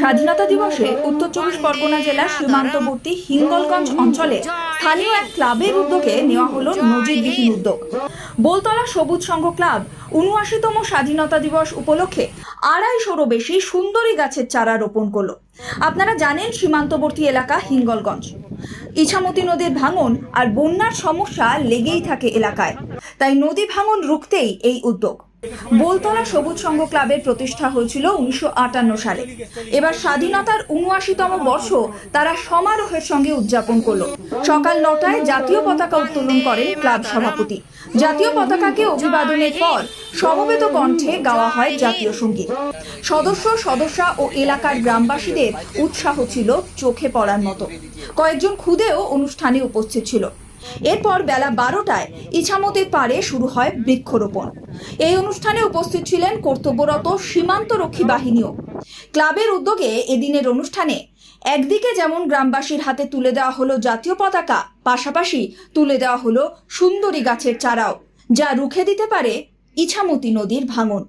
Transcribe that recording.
স্বাধীনতা দিবসে উত্তর চব্বিশ পরগনা জেলার সীমান্তবর্তী হিঙ্গলগঞ্জ অঞ্চলে স্থানীয় এক ক্লাবের উদ্যোগে নেওয়া হলো নজিরবিহীন উদ্যোগ। বোলতলা সবুজ সংঘ ক্লাব উনআশিতম স্বাধীনতা দিবস উপলক্ষে আড়াইশোরও বেশি সুন্দরী গাছের চারা রোপণ করল। আপনারা জানেন সীমান্তবর্তী এলাকা হিঙ্গলগঞ্জ। ইছামতি নদীর ভাঙন আর বন্যার সমস্যা লেগেই থাকে এলাকায়। তাই নদী ভাঙন রুখতেই এই উদ্যোগ। বোলতলা সবুজ সংঘ ক্লাবের প্রতিষ্ঠা হয়েছিল উনিশশো আটান্ন সালে। এবার স্বাধীনতার উনআশিতম বর্ষ তারা সমারোহের সঙ্গে উদযাপন করল। সকাল নটায় জাতীয় পতাকা উত্তোলন করেন ক্লাব সভাপতি। জাতীয় পতাকাকে অভিবাদনের পর সমবেত কণ্ঠে গাওয়া হয় জাতীয় সংগীত। সদস্য, সদস্যা ও এলাকার গ্রামবাসীদের উৎসাহ ছিল চোখে পড়ার মতো। কয়েকজন খুদেও অনুষ্ঠানে উপস্থিত ছিল। এরপর বেলা বারোটায় ইছামতির পাড়ে শুরু হয় বৃক্ষরোপণ। এই অনুষ্ঠানে উপস্থিত ছিলেন কর্তব্যরত সীমান্তরক্ষী বাহিনীও। ক্লাবের উদ্যোগে এদিনের অনুষ্ঠানে একদিকে যেমন গ্রামবাসীর হাতে তুলে দেওয়া হলো জাতীয় পতাকা, পাশাপাশি তুলে দেওয়া হলো সুন্দরী গাছের চারাও, যা রুখে দিতে পারে ইছামতি নদীর ভাঙন।